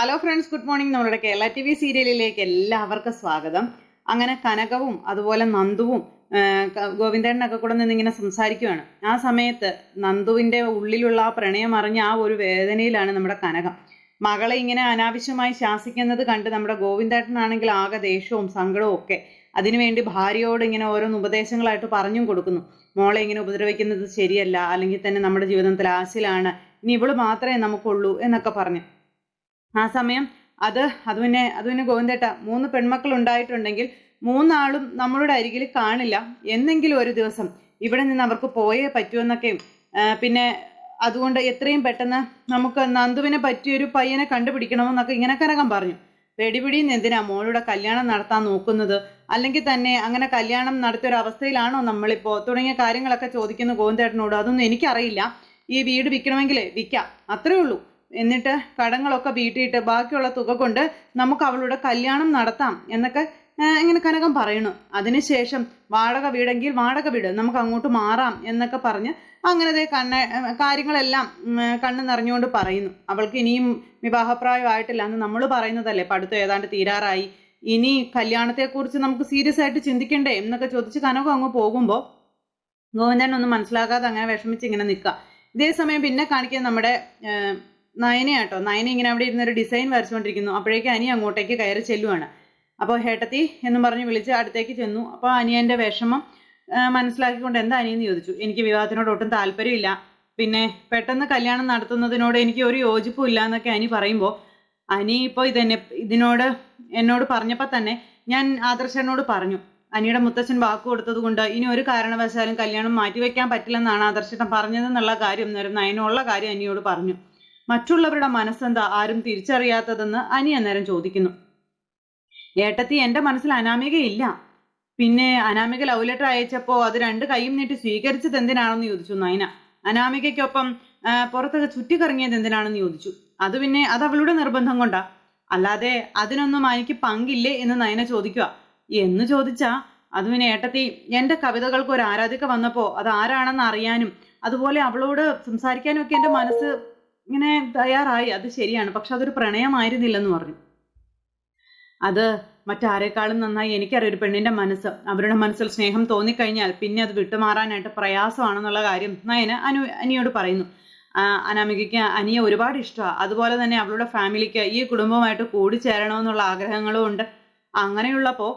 Hello friends good morning നമ്മുടെ Kerala T V സീരിയലിലേക്ക് എല്ലാവർക്കും സ്വാഗതം. അങ്ങനെ കനകവും അതുപോലെ നന്ദുവും ആ, ക- ഗോവിന്ദേട്ടനൊക്കെ കൂടെ നിന്നിങ്ങനെ സംസാരിക്കുകയാണ് ആ സമയത്ത് നന്ദുവിന്റെ ഉള്ളിലുള്ള ആ പ്രണയം അറിഞ്ഞ ആ ഒരു വേദനയിലാണ് നമ്മുടെ കനകം. മകളെ ഇങ്ങനെ അനാവശ്യമായി ശാസിക്കുന്നത് കണ്ട് നമ്മുടെ ഗോവിന്ദേട്ടനാണെങ്കിൽ ആകെ ദേഷ്യവും സങ്കടവും ഒക്കെ അതിനുവേണ്ടി ഭാര്യയോട് ഇങ്ങനെ ഓരോന്ന് ഉപദേശങ്ങളായിട്ട് പറഞ്ഞും കൊടുക്കുന്നു. മോളെ ഇങ്ങനെ ഉപദ്രവിക്കുന്നത് ശരിയല്ല അല്ലെങ്കിൽ തന്നെ നമ്മുടെ ജീവിതത്തിൽ ആശയിലാണ് ഇനി ഇവൾ മാത്രമേ നമുക്കുള്ളൂ എന്നൊക്കെ പറഞ്ഞു. ആ സമയം അത് അത് പിന്നെ അത് പിന്നെ ഗോവിന്ദേട്ട മൂന്ന് പെൺമക്കൾ ഉണ്ടായിട്ടുണ്ടെങ്കിൽ മൂന്നാളും നമ്മളുടെ അരികിൽ കാണില്ല. എന്നെങ്കിലും ഒരു ദിവസം ഇവിടെ നിന്ന് അവർക്ക് പോയേ പറ്റുമെന്നൊക്കെയും പിന്നെ അതുകൊണ്ട് എത്രയും പെട്ടെന്ന് നമുക്ക് നന്ദുവിനെ പറ്റിയൊരു പയ്യനെ കണ്ടുപിടിക്കണമെന്നൊക്കെ ഇങ്ങനെ കനകം പറഞ്ഞു. വെടിപിടിന്ന് എന്തിനാ മോളുടെ കല്യാണം നടത്താൻ നോക്കുന്നത്? അല്ലെങ്കിൽ തന്നെ അങ്ങനെ കല്യാണം നടത്തിയ ഒരു അവസ്ഥയിലാണോ നമ്മളിപ്പോൾ തുടങ്ങിയ കാര്യങ്ങളൊക്കെ ചോദിക്കുന്ന ഗോവിന്ദേട്ടനോട് അതൊന്നും എനിക്കറിയില്ല. ഈ വീട് വിൽക്കണമെങ്കിൽ വിൽക്കാം. അത്രയേ ഉള്ളൂ. എന്നിട്ട് കടങ്ങളൊക്കെ വീട്ടിയിട്ട് ബാക്കിയുള്ള തുക കൊണ്ട് നമുക്ക് അവളുടെ കല്യാണം നടത്താം എന്നൊക്കെ ഇങ്ങനെ കനകം പറയണു. അതിനുശേഷം വാടക വീടെങ്കിൽ വാടക വീട് നമുക്ക് അങ്ങോട്ട് മാറാം എന്നൊക്കെ പറഞ്ഞ് അങ്ങനത്തെ കണ്ണ കാര്യങ്ങളെല്ലാം കണ്ണു നിറഞ്ഞുകൊണ്ട് പറയുന്നു. അവൾക്ക് ഇനിയും വിവാഹപ്രായമായിട്ടില്ല എന്ന് നമ്മൾ പറയുന്നതല്ലേ? പഠിത്തം ഏതാണ്ട് തീരാറായി. ഇനി കല്യാണത്തെക്കുറിച്ച് നമുക്ക് സീരിയസ് ആയിട്ട് ചിന്തിക്കണ്ടേ എന്നൊക്കെ ചോദിച്ച് കനകം അങ്ങ് പോകുമ്പോൾ ഗോവിന്ദൻ ഒന്നും മനസ്സിലാക്കാതെ അങ്ങനെ വിഷമിച്ച് ഇങ്ങനെ നിൽക്കുക. ഇതേ സമയം പിന്നെ കാണിക്കുന്ന നമ്മുടെ നയനയാട്ടോ. നയന ഇങ്ങനെ അവിടെ ഇരുന്നൊരു ഡിസൈൻ വരച്ചുകൊണ്ടിരിക്കുന്നു. അപ്പോഴേക്ക് അനി അങ്ങോട്ടേക്ക് കയറി ചെല്ലുവാണ്. അപ്പോൾ ഹേട്ടത്തി എന്നും പറഞ്ഞ് വിളിച്ച് അടുത്തേക്ക് ചെന്നു. അപ്പോൾ അനിയന്റെ വിഷമം മനസ്സിലാക്കിക്കൊണ്ട് എന്താ അനിയെന്ന് ചോദിച്ചു. എനിക്ക് വിവാഹത്തിനോട് ഒട്ടും താല്പര്യമില്ല. പിന്നെ പെട്ടെന്ന് കല്യാണം നടത്തുന്നതിനോട് എനിക്ക് ഒരു യോജിപ്പും ഇല്ല എന്നൊക്കെ അനി പറയുമ്പോൾ അനി ഇപ്പോൾ ഇതെന്നെ ഇതിനോട് എന്നോട് പറഞ്ഞപ്പോൾ തന്നെ ഞാൻ ആദർശനോട് പറഞ്ഞു. അനിയുടെ മുത്തച്ഛൻ വാക്ക് കൊടുത്തത് കൊണ്ട് ഇനി ഒരു കാരണവശാലും കല്യാണം മാറ്റിവെക്കാൻ പറ്റില്ലെന്നാണ് ആദർശനം പറഞ്ഞതെന്നുള്ള കാര്യം നേരം നയനുള്ള കാര്യം അനിയോട് പറഞ്ഞു. മറ്റുള്ളവരുടെ മനസ്സെന്താ ആരും തിരിച്ചറിയാത്തതെന്ന് അനി അന്നേരം ചോദിക്കുന്നു. ഏട്ടത്തി എന്റെ മനസ്സിൽ അനാമികയില്ല പിന്നെ അനാമിക ലവ് ലെറ്റർ അയച്ചപ്പോൾ അത് രണ്ട് കൈയും നീട്ടി സ്വീകരിച്ചത് എന്തിനാണെന്ന് ചോദിച്ചു നയന അനാമികയ്ക്കൊപ്പം പുറത്തൊക്കെ ചുറ്റിക്കറങ്ങിയത് എന്തിനാണെന്ന് ചോദിച്ചു. അത് പിന്നെ അത് അവളുടെ നിർബന്ധം കൊണ്ടാ. അല്ലാതെ അതിനൊന്നും എനിക്ക് പങ്കില്ലേ എന്ന് നയന ചോദിക്കുക എന്ന് ചോദിച്ചാ അത് പിന്നെ ഏട്ടത്തി എന്റെ കവിതകൾക്ക് ഒരു ആരാധിക വന്നപ്പോൾ അത് ആരാണെന്ന് അറിയാനും അതുപോലെ അവളോട് സംസാരിക്കാനും ഒക്കെ എന്റെ മനസ്സ് ഇങ്ങനെ തയ്യാറായി അത് ശരിയാണ്. പക്ഷെ അതൊരു പ്രണയമായിരുന്നില്ലെന്ന് പറഞ്ഞു. അത് മറ്റാരെക്കാളും നന്നായി എനിക്കറിയാം ഒരു പെണ്ണിന്റെ മനസ്സ് അവരുടെ മനസ്സിൽ സ്നേഹം തോന്നിക്കഴിഞ്ഞാൽ പിന്നെ അത് വിട്ടുമാറാനായിട്ട് പ്രയാസമാണെന്നുള്ള കാര്യം നയന അനു അനിയോട് പറയുന്നു. അനാമികയ്ക്ക് അനിയെ ഒരുപാട് ഇഷ്ടമാണ് അതുപോലെ തന്നെ അവളുടെ ഫാമിലിക്ക് ഈ കുടുംബമായിട്ട് കൂടിച്ചേരണമെന്നുള്ള ആഗ്രഹങ്ങളും ഉണ്ട്. അങ്ങനെയുള്ളപ്പോൾ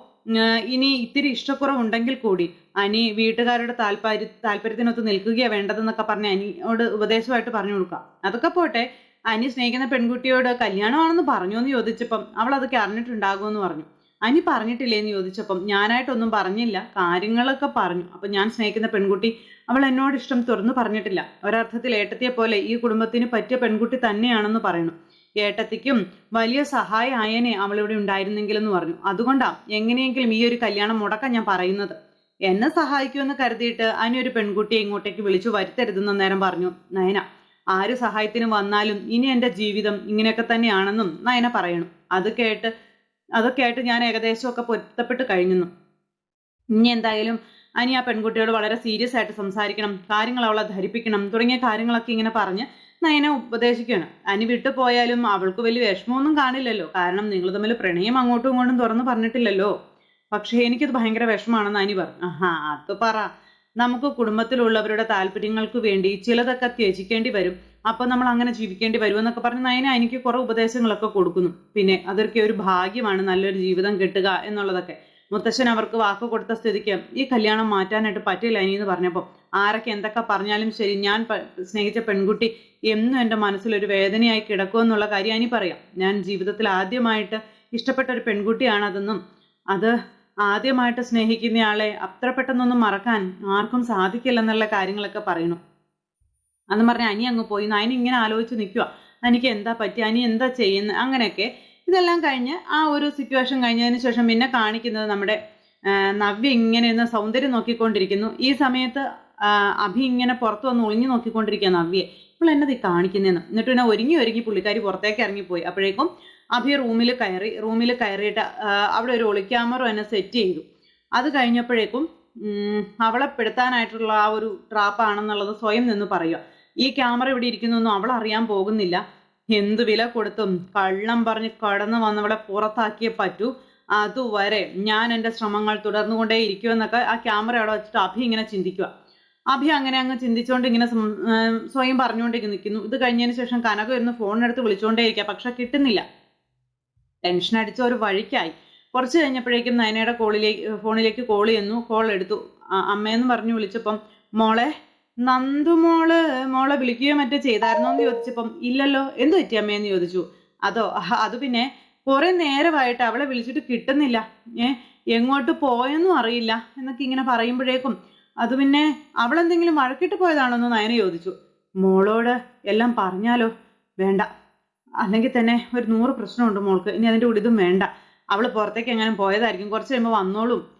ഇനി ഇത്തിരി ഇഷ്ടക്കുറവുണ്ടെങ്കിൽ കൂടി അനി വീട്ടുകാരുടെ താല്പര്യ താല്പര്യത്തിനൊത്ത് നിൽക്കുകയാണ് വേണ്ടതെന്നൊക്കെ പറഞ്ഞ് അനിയോട് ഉപദേശമായിട്ട് പറഞ്ഞു കൊടുക്കാം. അതൊക്കെ പോട്ടെ. അനി സ്നേഹിക്കുന്ന പെൺകുട്ടിയോട് കല്യാണമാണെന്ന് പറഞ്ഞു എന്ന് ചോദിച്ചപ്പം അവൾ അതൊക്കെ അറിഞ്ഞിട്ടുണ്ടാകുമെന്ന് പറഞ്ഞു. അനി പറഞ്ഞിട്ടില്ലേ എന്ന് ചോദിച്ചപ്പം ഞാനായിട്ടൊന്നും പറഞ്ഞില്ല. കാര്യങ്ങളൊക്കെ പറഞ്ഞു. അപ്പം ഞാൻ സ്നേഹിക്കുന്ന പെൺകുട്ടി അവൾ എന്നോട് ഇഷ്ടം തുറന്നു പറഞ്ഞിട്ടില്ല. ഒരർത്ഥത്തിൽ ഏട്ടത്തിയെ പോലെ ഈ കുടുംബത്തിന് പറ്റിയ പെൺകുട്ടി തന്നെയാണെന്ന് പറയുന്നു ഏട്ടത്തിക്കും വലിയ സഹായമായനെ അവളിവിടെ ഉണ്ടായിരുന്നെങ്കിലെന്ന് പറഞ്ഞു. അതുകൊണ്ടാണ് എങ്ങനെയെങ്കിലും ഈ ഒരു കല്യാണം മുടക്കാൻ ഞാൻ പറയുന്നത്. എന്നെ സഹായിക്കുമെന്ന് കരുതിയിട്ട് അനി ഒരു പെൺകുട്ടിയെ ഇങ്ങോട്ടേക്ക് വിളിച്ചു വരുത്തരുതെന്ന് നേരം പറഞ്ഞു നയന ആര് സഹായത്തിന് വന്നാലും ഇനി എന്റെ ജീവിതം ഇങ്ങനെയൊക്കെ തന്നെയാണെന്നും നയന പറയണം. അത് കേട്ട് അതൊക്കെ ആയിട്ട് ഞാൻ ഏകദേശമൊക്കെ പൊരുത്തപ്പെട്ട് കഴിഞ്ഞു ഇനി എന്തായാലും അനി ആ പെൺകുട്ടിയോട് വളരെ സീരിയസ് ആയിട്ട് സംസാരിക്കണം കാര്യങ്ങൾ അവളെ ധരിപ്പിക്കണം തുടങ്ങിയ കാര്യങ്ങളൊക്കെ ഇങ്ങനെ പറഞ്ഞ് നയനെ ഉപദേശിക്കുകയാണ്. അനി വിട്ടു പോയാലും അവൾക്ക് വലിയ വിഷമമൊന്നും കാണില്ലല്ലോ. കാരണം നിങ്ങൾ തമ്മിൽ പ്രണയം അങ്ങോട്ടും ഇങ്ങോട്ടും തുറന്നു പറഞ്ഞിട്ടില്ലല്ലോ. പക്ഷേ എനിക്കത് ഭയങ്കര വിഷമാണെന്ന് അനി പറഞ്ഞു. ആഹാ അത് പറ. നമുക്ക് കുടുംബത്തിലുള്ളവരുടെ താല്പര്യങ്ങൾക്ക് വേണ്ടി ചിലതൊക്കെ ത്യജിക്കേണ്ടി വരും. അപ്പോൾ നമ്മൾ അങ്ങനെ ജീവിക്കേണ്ടി വരും എന്നൊക്കെ പറഞ്ഞ് നയന എനിക്ക് കുറെ ഉപദേശങ്ങളൊക്കെ കൊടുക്കുന്നു. പിന്നെ അതൊക്കെ ഒരു ഭാഗ്യമാണ് നല്ലൊരു ജീവിതം കിട്ടുക എന്നുള്ളതൊക്കെ. മുത്തശ്ശൻ അവർക്ക് വാക്ക് കൊടുത്ത സ്ഥിതിക്ക് ഈ കല്യാണം മാറ്റാനായിട്ട് പറ്റില്ല ഇനി എന്ന് പറഞ്ഞപ്പോൾ ആരൊക്കെ എന്തൊക്കെ പറഞ്ഞാലും ശരി ഞാൻ സ്നേഹിച്ച പെൺകുട്ടി എന്നും എന്റെ മനസ്സിലൊരു വേദനയായി കിടക്കുമെന്നുള്ള കാര്യം അനി പറയാം. ഞാൻ ജീവിതത്തിൽ ആദ്യമായിട്ട് ഇഷ്ടപ്പെട്ട ഒരു പെൺകുട്ടിയാണ് അതെന്നും അത് ആദ്യമായിട്ട് സ്നേഹിക്കുന്നയാളെ അത്ര പെട്ടെന്നൊന്നും മറക്കാൻ ആർക്കും സാധിക്കില്ലെന്നുള്ള കാര്യങ്ങളൊക്കെ പറയണം അന്ന് പറഞ്ഞ അനി അങ്ങ് പോയി അനി ഇങ്ങനെ ആലോചിച്ച് നിൽക്കുക എനിക്ക് എന്താ പറ്റിയ അനി എന്താ ചെയ്യുന്നത് അങ്ങനെയൊക്കെ ഇതെല്ലാം കഴിഞ്ഞ് ആ ഒരു സിറ്റുവേഷൻ കഴിഞ്ഞതിന് ശേഷം പിന്നെ കാണിക്കുന്നത് നമ്മുടെ നവ്യ ഇങ്ങനെ ഇരുന്ന് സൗന്ദര്യം നോക്കിക്കൊണ്ടിരിക്കുന്നു. ഈ സമയത്ത് അഭി ഇങ്ങനെ പുറത്ത് വന്ന് ഒളിഞ്ഞു നോക്കിക്കൊണ്ടിരിക്കുക നവ്യെ ഇപ്പോൾ എന്നത് കാണിക്കുന്നതെന്ന് എന്നിട്ട് പിന്നെ ഒരുങ്ങി ഒരുങ്ങി പുള്ളിക്കാരി പുറത്തേക്ക് ഇറങ്ങിപ്പോയി. അപ്പോഴേക്കും അഭി റൂമിൽ കയറി റൂമിൽ കയറിയിട്ട് അവിടെ ഒരു ഒളിക്യാമറ എന്നെ സെറ്റ് ചെയ്തു. അത് കഴിഞ്ഞപ്പോഴേക്കും അവളെ പെടുത്താനായിട്ടുള്ള ആ ഒരു ട്രാപ്പാണെന്നുള്ളത് സ്വയം നിന്ന് പറയുക. ഈ ക്യാമറ ഇവിടെ ഇരിക്കുന്നൊന്നും അവൾ അറിയാൻ പോകുന്നില്ല. എന്ത് വില കൊടുത്തും കള്ളം പറഞ്ഞ് കടന്നു വന്നവളെ പുറത്താക്കിയേ പറ്റൂ. അതുവരെ ഞാൻ എന്റെ ശ്രമങ്ങൾ തുടർന്നുകൊണ്ടേ ഇരിക്കുമെന്നൊക്കെ ആ ക്യാമറ അവിടെ വെച്ചിട്ട് അഭി ഇങ്ങനെ ചിന്തിക്കുക. അഭി അങ്ങനെ അങ്ങ് ചിന്തിച്ചുകൊണ്ട് ഇങ്ങനെ സ്വയം പറഞ്ഞുകൊണ്ട് നിൽക്കുന്നു ഇത് കഴിഞ്ഞതിന് ശേഷം കനക ഇരുന്ന് ഫോണിനെടുത്ത് വിളിച്ചുകൊണ്ടേ ഇരിക്കുക പക്ഷെ കിട്ടുന്നില്ല. ടെൻഷൻ അടിച്ച ഒരു വഴിക്കായി. കുറച്ച് കഴിഞ്ഞപ്പോഴേക്കും നയനയുടെ കോളിലേക്ക് ഫോണിലേക്ക് കോൾ ചെയ്യുന്നു കോൾ എടുത്തു. അമ്മയെന്ന് പറഞ്ഞു വിളിച്ചപ്പം മോളെ നന്ദു മോൾ മോളെ വിളിക്കുകയോ മറ്റോ ചെയ്തായിരുന്നോ? എന്ന് ചോദിച്ചപ്പം ഇല്ലല്ലോ. എന്ത് പറ്റി അമ്മയെന്ന് ചോദിച്ചു. അതോ അത് പിന്നെ കുറെ നേരമായിട്ട് അവളെ വിളിച്ചിട്ട് കിട്ടുന്നില്ല. ഏ എങ്ങോട്ട് പോയെന്നും അറിയില്ല. എന്നൊക്കെ ഇങ്ങനെ പറയുമ്പോഴേക്കും അത് പിന്നെ അവളെന്തെങ്കിലും വഴക്കിട്ട് പോയതാണോ എന്ന് നയന ചോദിച്ചു. മോളോട് എല്ലാം പറഞ്ഞാലോ? വേണ്ട. അല്ലെങ്കിൽ തന്നെ ഒരു നൂറ് പ്രശ്നമുണ്ട് മോൾക്ക്. ഇനി അതിന്റെ കൂടെ ഇതും വേണ്ട. അവൾ പുറത്തേക്ക് എങ്ങനെ പോയതായിരിക്കും. കുറച്ച് കഴിയുമ്പോൾ വന്നോളും.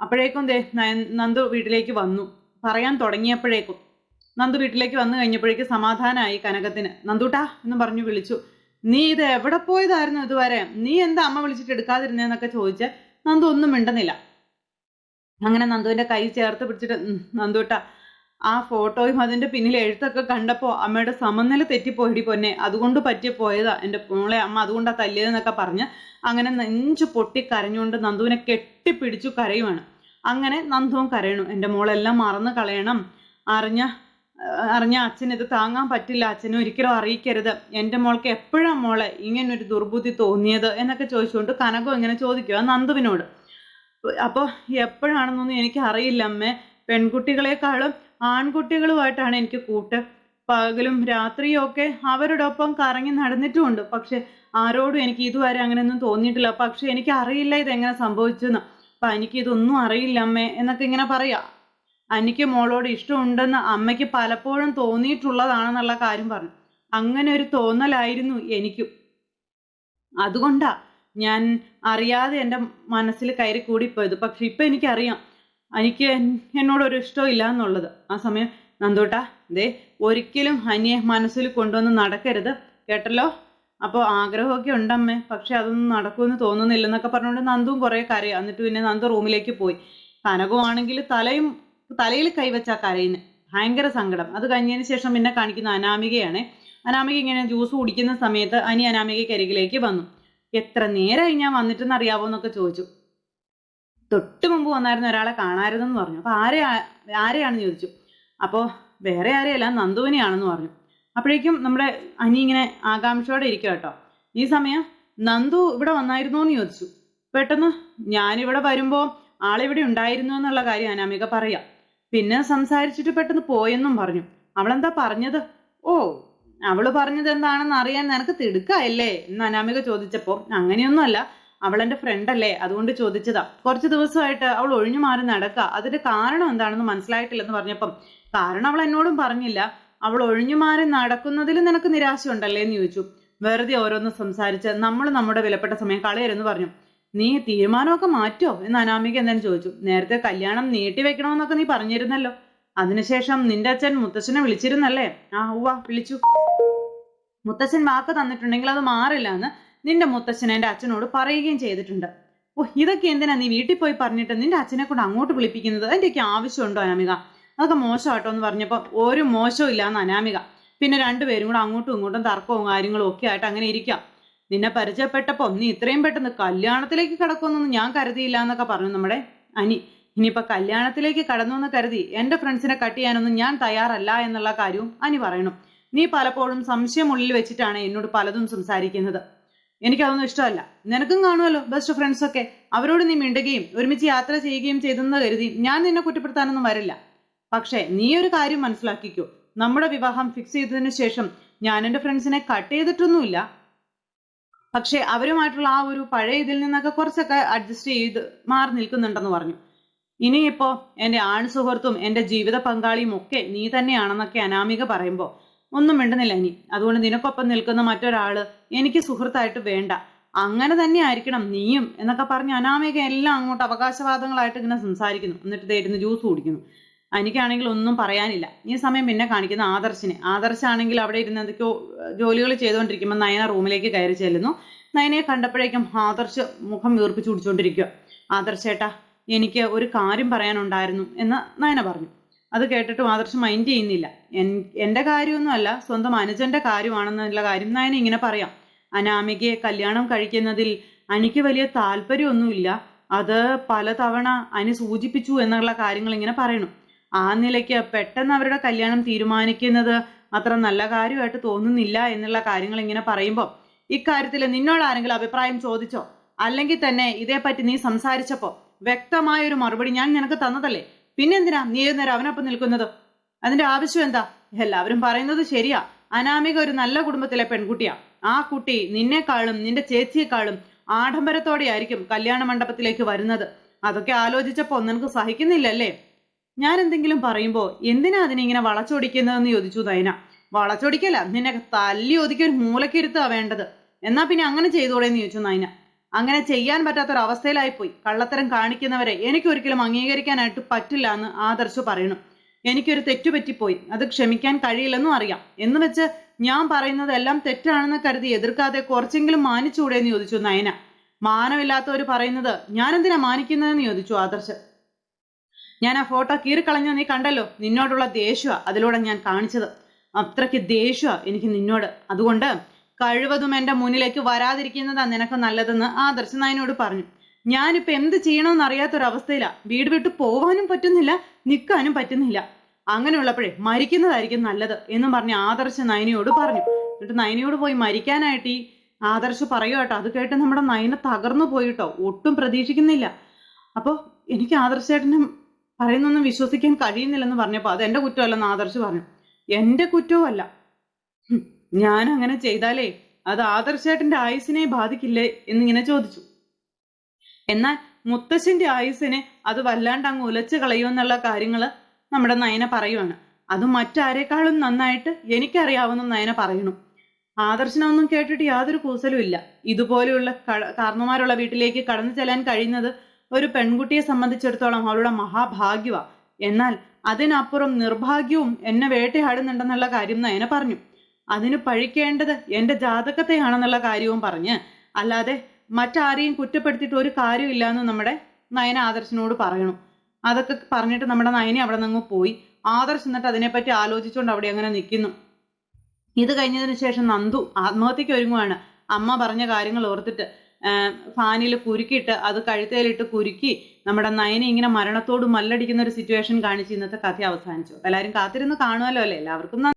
അപ്പോഴേക്കും ദേ നന്ദു വീട്ടിലേക്ക് വന്നു. പറയാൻ തുടങ്ങിയപ്പോഴേക്കും നന്ദു വീട്ടിലേക്ക് വന്നു കഴിഞ്ഞപ്പോഴേക്ക് സമാധാനമായി കനകത്തിന്. നന്ദൂട്ടാ എന്ന് പറഞ്ഞു വിളിച്ചു. നീ ഇത് എവിടെ പോയതായിരുന്നു ഇതുവരെ? നീ എന്താ അമ്മ വിളിച്ചിട്ട് എടുക്കാതിരുന്നേന്നൊക്കെ ചോദിച്ച് നന്ദു ഒന്നും മിണ്ടുന്നില്ല. അങ്ങനെ നന്ദുവിന്റെ കൈ ചേർത്ത് പിടിച്ചിട്ട് നന്ദുട്ടാ ആ ഫോട്ടോയും അതിന്റെ പിന്നിൽ എഴുത്തൊക്കെ കണ്ടപ്പോൾ അമ്മയുടെ സമനില തെറ്റിപ്പോയിടി പൊന്നെ. അതുകൊണ്ട് പറ്റി പോയതാ എന്റെ മോളെ അമ്മ. അതുകൊണ്ടാ തല്ലിയതെന്നൊക്കെ പറഞ്ഞ് അങ്ങനെ നെഞ്ചു പൊട്ടി കരഞ്ഞുകൊണ്ട് നന്ദുവിനെ കെട്ടിപ്പിടിച്ചു കരയുവാണ്. അങ്ങനെ നന്ദുവും കരയണു. എന്റെ മോളെല്ലാം മറന്നു കളയണം. അറിഞ്ഞ അറിഞ്ഞ അച്ഛൻ ഇത് താങ്ങാൻ പറ്റില്ല. അച്ഛനെ ഒരിക്കലും അറിയിക്കരുത്. എന്റെ മോൾക്ക് എപ്പോഴാണ് മോളെ ഇങ്ങനൊരു ദുർബുദ്ധി തോന്നിയത്? എന്നൊക്കെ ചോദിച്ചുകൊണ്ട് കനകം ഇങ്ങനെ ചോദിക്കുക നന്ദുവിനോട്. അപ്പോൾ എപ്പോഴാണെന്നൊന്നും എനിക്ക് അറിയില്ല അമ്മേ. പെൺകുട്ടികളെക്കാളും ആൺകുട്ടികളുമായിട്ടാണ് എനിക്ക് കൂട്ട്. പകലും രാത്രിയും ഒക്കെ അവരുടെ ഒപ്പം കറങ്ങി നടന്നിട്ടുമുണ്ട്. പക്ഷെ ആരോടും എനിക്ക് ഇതുവരെ അങ്ങനെയൊന്നും തോന്നിയിട്ടില്ല. പക്ഷെ എനിക്ക് അറിയില്ല ഇതെങ്ങനെ സംഭവിച്ചെന്ന്. അപ്പം എനിക്ക് ഇതൊന്നും അറിയില്ല അമ്മേ. എന്നൊക്കെ ഇങ്ങനെ പറയാ. അനിക്ക് മോളോട് ഇഷ്ടമുണ്ടെന്ന് അമ്മയ്ക്ക് പലപ്പോഴും തോന്നിയിട്ടുള്ളതാണെന്നുള്ള കാര്യം പറഞ്ഞു. അങ്ങനെ ഒരു തോന്നലായിരുന്നു എനിക്കും. അതുകൊണ്ടാ ഞാൻ അറിയാതെ എന്റെ മനസ്സിൽ കയറി കൂടിപ്പോയത്. പക്ഷെ ഇപ്പം എനിക്കറിയാം. എനിക്ക് എന്നോടൊരു ഇഷ്ടമില്ല എന്നുള്ളത് ആ സമയം നന്ദോട്ടാ ദേ ഒരിക്കലും ഹനിയെ മനസ്സിൽ കൊണ്ടുവന്ന് നടക്കരുത്. കേട്ടല്ലോ? അപ്പോൾ ആഗ്രഹമൊക്കെ ഉണ്ടമ്മേ. പക്ഷെ അതൊന്നും നടക്കുമെന്ന് തോന്നുന്നില്ലെന്നൊക്കെ പറഞ്ഞുകൊണ്ട് നന്ദുവും കുറേ കരയ. എന്നിട്ട് പിന്നെ നന്ദു റൂമിലേക്ക് പോയി. കനകമാണെങ്കിൽ തലയും തലയിൽ കൈവച്ച കരയിന് ഭയങ്കര സങ്കടം. അത് കഴിഞ്ഞതിന് ശേഷം പിന്നെ കാണിക്കുന്ന അനാമികയാണ്. അനാമിക ഇങ്ങനെ ജ്യൂസ് കുടിക്കുന്ന സമയത്ത് അനി അനാമികയ്ക്ക് അരികിലേക്ക് വന്നു. എത്ര നേരമായി ഞാൻ വന്നിട്ടെന്ന് അറിയാവോ എന്നൊക്കെ ചോദിച്ചു. തൊട്ട് മുമ്പ് വന്നായിരുന്നു ഒരാളെ കാണാരുതെന്ന് പറഞ്ഞു. അപ്പോൾ ആരെ ആരെയാണെന്ന് ചോദിച്ചു. അപ്പോൾ വേറെ ആരെയല്ല നന്ദുവിനെയാണെന്ന് പറഞ്ഞു. അപ്പോഴേക്കും നമ്മുടെ അനി ഇങ്ങനെ ആകാംക്ഷയോടെ ഇരിക്കുക കേട്ടോ. ഈ സമയം നന്ദു ഇവിടെ വന്നായിരുന്നു എന്ന് ചോദിച്ചു. പെട്ടെന്ന് ഞാനിവിടെ വരുമ്പോൾ ആളിവിടെ ഉണ്ടായിരുന്നു എന്നുള്ള കാര്യം അനാമിക പറയാം. പിന്നെ സംസാരിച്ചിട്ട് പെട്ടെന്ന് പോയെന്നും പറഞ്ഞു. അവളെന്താ പറഞ്ഞത്? ഓ അവൾ പറഞ്ഞത് എന്താണെന്ന് അറിയാൻ നിനക്ക് തിടുക്കയല്ലേ? എന്ന് അനാമിക ചോദിച്ചപ്പോൾ അങ്ങനെയൊന്നുമല്ല. അവൾ ഫ്രണ്ട് അല്ലേ? അതുകൊണ്ട് ചോദിച്ചതാ. കുറച്ച് ദിവസമായിട്ട് അവൾ ഒഴിഞ്ഞു മാറി നടക്കുക അതിന്റെ കാരണം എന്താണെന്ന് മനസ്സിലായിട്ടില്ലെന്ന് പറഞ്ഞപ്പം കാരണം അവൾ എന്നോടും പറഞ്ഞില്ല. അവൾ ഒഴിഞ്ഞു മാറി നടക്കുന്നതിൽ നിനക്ക് നിരാശയുണ്ടല്ലേ? എന്ന് ചോദിച്ചു. വെറുതെ ഓരോന്ന് സംസാരിച്ച് നമ്മൾ നമ്മുടെ വിലപ്പെട്ട സമയം കളയരുന്ന് പറഞ്ഞു. നീ തീരുമാനമൊക്കെ മാറ്റോ? എന്ന് അനാമിക എന്തായാലും ചോദിച്ചു. നേരത്തെ കല്യാണം നീട്ടി വെക്കണമെന്നൊക്കെ നീ പറഞ്ഞിരുന്നല്ലോ. അതിനുശേഷം നിന്റെ അച്ഛൻ മുത്തച്ഛനെ വിളിച്ചിരുന്നല്ലേ? ആ ഉവ്വ വിളിച്ചു. മുത്തച്ഛൻ വാക്ക് തന്നിട്ടുണ്ടെങ്കിൽ അത് മാറില്ല എന്ന് നിന്റെ മുത്തച്ഛൻ എന്റെ അച്ഛനോട് പറയുകയും ചെയ്തിട്ടുണ്ട്. ഓ ഇതൊക്കെ എന്തിനാ നീ വീട്ടിൽ പോയി പറഞ്ഞിട്ട് നിന്റെ അച്ഛനെ കൊണ്ട് അങ്ങോട്ട് വിളിപ്പിക്കുന്നത്? അതിന്റെയൊക്കെ ആവശ്യമുണ്ടോ അനാമിക? അതൊക്കെ മോശമാട്ടോ എന്ന് പറഞ്ഞപ്പോൾ ഒരു മോശവും ഇല്ല എന്ന് അനാമിക. പിന്നെ രണ്ടുപേരും കൂടെ അങ്ങോട്ടും ഇങ്ങോട്ടും തർക്കവും കാര്യങ്ങളും ഒക്കെ ആയിട്ട് അങ്ങനെ ഇരിക്കാം. നിന്നെ പരിചയപ്പെട്ടപ്പോൾ നീ ഇത്രയും പെട്ടെന്ന് കല്യാണത്തിലേക്ക് കിടക്കുമെന്നൊന്നും ഞാൻ കരുതിയില്ല എന്നൊക്കെ പറഞ്ഞു നമ്മുടെ അനി. ഇനിയിപ്പോൾ കല്യാണത്തിലേക്ക് കടന്നു എന്ന് കരുതി എന്റെ ഫ്രണ്ട്സിനെ കട്ട് ചെയ്യാനൊന്നും ഞാൻ തയ്യാറല്ല എന്നുള്ള കാര്യവും അനി പറയണം. നീ പലപ്പോഴും സംശയമുള്ളിൽ വെച്ചിട്ടാണ് എന്നോട് പലതും സംസാരിക്കുന്നത്. എനിക്കതൊന്നും ഇഷ്ടമല്ല. നിനക്കും കാണുമല്ലോ ബെസ്റ്റ് ഫ്രണ്ട്സ് ഒക്കെ. അവരോട് നീ മിണ്ടുകയും ഒരുമിച്ച് യാത്ര ചെയ്യുകയും ചെയ്തെന്ന് കരുതി ഞാൻ നിന്നെ കുറ്റപ്പെടുത്താനൊന്നും വരില്ല. പക്ഷേ നീ ഒരു കാര്യം മനസ്സിലാക്കിക്കോ. നമ്മുടെ വിവാഹം ഫിക്സ് ചെയ്തതിനു ശേഷം ഞാൻ എന്റെ ഫ്രണ്ട്സിനെ കട്ട് ചെയ്തിട്ടൊന്നുമില്ല. പക്ഷേ അവരുമായിട്ടുള്ള ആ ഒരു പഴയ ഇതിൽ നിന്നൊക്കെ കുറച്ചൊക്കെ അഡ്ജസ്റ്റ് ചെയ്ത് മാറി നിൽക്കുന്നുണ്ടെന്ന് പറഞ്ഞു. ഇനിയിപ്പോൾ എന്റെ ആൺ സുഹൃത്തും എന്റെ ജീവിത പങ്കാളിയും ഒക്കെ നീ തന്നെയാണെന്നൊക്കെ അനാമിക പറയുമ്പോൾ ഒന്നും മിണ്ടുന്നില്ല ഇനി. അതുകൊണ്ട് നിനക്കൊപ്പം നിൽക്കുന്ന മറ്റൊരാൾ എനിക്ക് സുഹൃത്തായിട്ട് വേണ്ട. അങ്ങനെ തന്നെ ആയിരിക്കണം നീയും എന്നൊക്കെ പറഞ്ഞ് അനാമിക എല്ലാം അങ്ങോട്ട് അവകാശവാദങ്ങളായിട്ട് ഇങ്ങനെ സംസാരിക്കുന്നു. എന്നിട്ട് ദേ ഇരുന്ന് ജ്യൂസ് കുടിക്കുന്നു. എനിക്കാണെങ്കിൽ ഒന്നും പറയാനില്ല. ഈ സമയം പിന്നെ കാണിക്കുന്ന ആദർശിനെ. ആദർശാണെങ്കിൽ അവിടെ ഇരുന്ന് എന്തൊക്കെയോ ജോലികൾ ചെയ്തുകൊണ്ടിരിക്കുമ്പോൾ നയന റൂമിലേക്ക് കയറി ചെല്ലുന്നു. നയനയെ കണ്ടപ്പോഴേക്കും ആദർശ് മുഖം വീർപ്പിച്ചു കുടിച്ചുകൊണ്ടിരിക്കുക ആദർശേട്ടാ എനിക്ക് ഒരു കാര്യം പറയാനുണ്ടായിരുന്നു എന്ന് നയന പറഞ്ഞു. അത് കേട്ടിട്ടും ആദർശ് മൈൻഡ് ചെയ്യുന്നില്ല. എൻ എന്റെ കാര്യമൊന്നുമല്ല സ്വന്തം അനുജന്റെ കാര്യമാണെന്നുള്ള കാര്യം നയന ഇങ്ങനെ പറയാം. അനാമികയെ കല്യാണം കഴിക്കുന്നതിൽ അനിക്ക് വലിയ താല്പര്യമൊന്നുമില്ല. അത് പലതവണ അനി സൂചിപ്പിച്ചു എന്നുള്ള കാര്യങ്ങൾ ഇങ്ങനെ പറയണം. ആ നിലയ്ക്ക് പെട്ടെന്ന് അവരുടെ കല്യാണം തീരുമാനിക്കുന്നത് അത്ര നല്ല കാര്യമായിട്ട് തോന്നുന്നില്ല എന്നുള്ള കാര്യങ്ങൾ ഇങ്ങനെ പറയുമ്പോൾ ഇക്കാര്യത്തിൽ നിന്നോട് ആരെങ്കിലും അഭിപ്രായം ചോദിച്ചോ? അല്ലെങ്കിൽ തന്നെ ഇതേപ്പറ്റി നീ സംസാരിച്ചപ്പോൾ വ്യക്തമായ ഒരു മറുപടി ഞാൻ നിനക്ക് തന്നതല്ലേ? പിന്നെന്തിനാ നീ നേരം അവനൊപ്പം നിൽക്കുന്നത്? അതിന്റെ ആവശ്യം എന്താ? എല്ലാവരും പറയുന്നത് ശരിയാ. അനാമിക ഒരു നല്ല കുടുംബത്തിലെ പെൺകുട്ടിയാ. ആ കുട്ടി നിന്നെക്കാളും നിന്റെ ചേച്ചിയെക്കാളും ആഡംബരത്തോടെയായിരിക്കും കല്യാണ മണ്ഡപത്തിലേക്ക് വരുന്നത്. അതൊക്കെ ആലോചിച്ചപ്പോ നിനക്ക് സഹിക്കുന്നില്ലല്ലേ? ഞാൻ എന്തെങ്കിലും പറയുമ്പോ എന്തിനാ അതിനെ ഇങ്ങനെ വളച്ചൊടിക്കുന്നതെന്ന് ചോദിച്ചു നയന. വളച്ചൊടിക്കല്ല നിന്നെ തല്ലി ഒതുക്കി ഒരു വേണ്ടത്. എന്നാ പിന്നെ അങ്ങനെ ചെയ്തോളേന്ന് ചോദിച്ചു നയന. അങ്ങനെ ചെയ്യാൻ പറ്റാത്തൊരവസ്ഥയിലായിപ്പോയി. കള്ളത്തരം കാണിക്കുന്നവരെ എനിക്ക് ഒരിക്കലും അംഗീകരിക്കാനായിട്ട് പറ്റില്ല എന്ന് ആദർശ് പറയണം എനിക്കൊരു തെറ്റു പറ്റിപ്പോയി. അത് ക്ഷമിക്കാൻ കഴിയില്ലെന്നും അറിയാം. എന്ന് വെച്ച് ഞാൻ പറയുന്നതെല്ലാം തെറ്റാണെന്ന് കരുതി എതിർക്കാതെ കുറച്ചെങ്കിലും മാനിച്ചൂടെന്ന് ചോദിച്ചു നയന. മാനമില്ലാത്തവർ പറയുന്നത് ഞാൻ എന്തിനാ മാനിക്കുന്നതെന്ന് ചോദിച്ചു ആദർശ്. ഞാൻ ആ ഫോട്ടോ കീറിക്കളഞ്ഞ നീ കണ്ടല്ലോ? നിന്നോടുള്ള ദേഷ്യ അതിലൂടെ ഞാൻ കാണിച്ചത്. അത്രയ്ക്ക് ദേഷ്യ എനിക്ക് നിന്നോട്. അതുകൊണ്ട് കഴിവതും എന്റെ മുന്നിലേക്ക് വരാതിരിക്കുന്നതാ നിനക്ക് നല്ലതെന്ന് ആദർശ് നായനോട് പറഞ്ഞു. ഞാനിപ്പോൾ എന്ത് ചെയ്യണമെന്ന് അറിയാത്തൊരവസ്ഥയിലാ വീട് വിട്ട് പോവാനും പറ്റുന്നില്ല നിൽക്കാനും പറ്റുന്നില്ല. അങ്ങനെയുള്ളപ്പോഴേ മരിക്കുന്നതായിരിക്കും നല്ലത് എന്നും പറഞ്ഞ് ആദർശ് നയനയോട് പറഞ്ഞു. എന്നിട്ട് നയനയോട് പോയി മരിക്കാനായിട്ട് ഈ ആദർശ് പറയുക കേട്ടോ. അത് കേട്ട് നമ്മുടെ നയന തകർന്നു പോയിട്ടോ. ഒട്ടും പ്രതീക്ഷിക്കുന്നില്ല. അപ്പോൾ എനിക്ക് ആദർശേട്ടനും പറയുന്നൊന്നും വിശ്വസിക്കാൻ കഴിയുന്നില്ലെന്ന് പറഞ്ഞപ്പോൾ അത് എന്റെ കുറ്റമല്ലെന്ന് ആദർശ് പറഞ്ഞു. എന്റെ കുറ്റവുമല്ല. ഞാൻ അങ്ങനെ ചെയ്താലേ അത് ആദർശേട്ടന്റെ ആയുസിനെ ബാധിക്കില്ലേ എന്നിങ്ങനെ ചോദിച്ചു. എന്നാൽ മുത്തശ്ശന്റെ ആയുസിനെ അത് വല്ലാണ്ട് അങ്ങ് ഉലച്ചു കളയുമെന്നുള്ള കാര്യങ്ങൾ നമ്മുടെ നയന പറയുവാണ്. അത് മറ്റാരേക്കാളും നന്നായിട്ട് എനിക്കറിയാവുന്ന നയന പറയണു. ആദർശനൊന്നും കേട്ടിട്ട് യാതൊരു കൂസലും ഇല്ല. ഇതുപോലെയുള്ള കാരണന്മാരുള്ള വീട്ടിലേക്ക് കടന്നു ചെല്ലാൻ കഴിയുന്നത് ഒരു പെൺകുട്ടിയെ സംബന്ധിച്ചിടത്തോളം അവളുടെ മഹാഭാഗ്യവാ. എന്നാൽ അതിനപ്പുറം നിർഭാഗ്യവും എന്നെ വേട്ടയാടുന്നുണ്ടെന്നുള്ള കാര്യം നയന പറഞ്ഞു. അതിന് പഴിക്കേണ്ടത് എന്റെ ജാതകത്തെയാണെന്നുള്ള കാര്യവും പറഞ്ഞ് അല്ലാതെ മറ്റാരെയും കുറ്റപ്പെടുത്തിയിട്ട് ഒരു കാര്യമില്ല എന്ന് നമ്മുടെ നയന ആദർശനോട് പറയണു. അതൊക്കെ പറഞ്ഞിട്ട് നമ്മുടെ നയനെ അവിടെ നിന്ന് പോയി. ആദർശ് എന്നിട്ട് അതിനെപ്പറ്റി ആലോചിച്ചുകൊണ്ട് അവിടെ അങ്ങനെ നിൽക്കുന്നു ഇത് കഴിഞ്ഞതിന് ശേഷം നന്ദു ആത്മഹത്യക്ക് ഒരുങ്ങുവാണ്. അമ്മ പറഞ്ഞ കാര്യങ്ങൾ ഓർത്തിട്ട് ഫാനിൽ കുരുക്കിയിട്ട് അത് കഴുത്തേലിട്ട് കുരുക്കി നമ്മുടെ നയനെ ഇങ്ങനെ മരണത്തോട് മല്ലടിക്കുന്ന ഒരു സിറ്റുവേഷൻ കാണിച്ച് ഇന്നത്തെ കഥ അവസാനിച്ചു. എല്ലാവരും കാത്തിരുന്ന് കാണുമല്ലോ അല്ലേ? എല്ലാവർക്കും.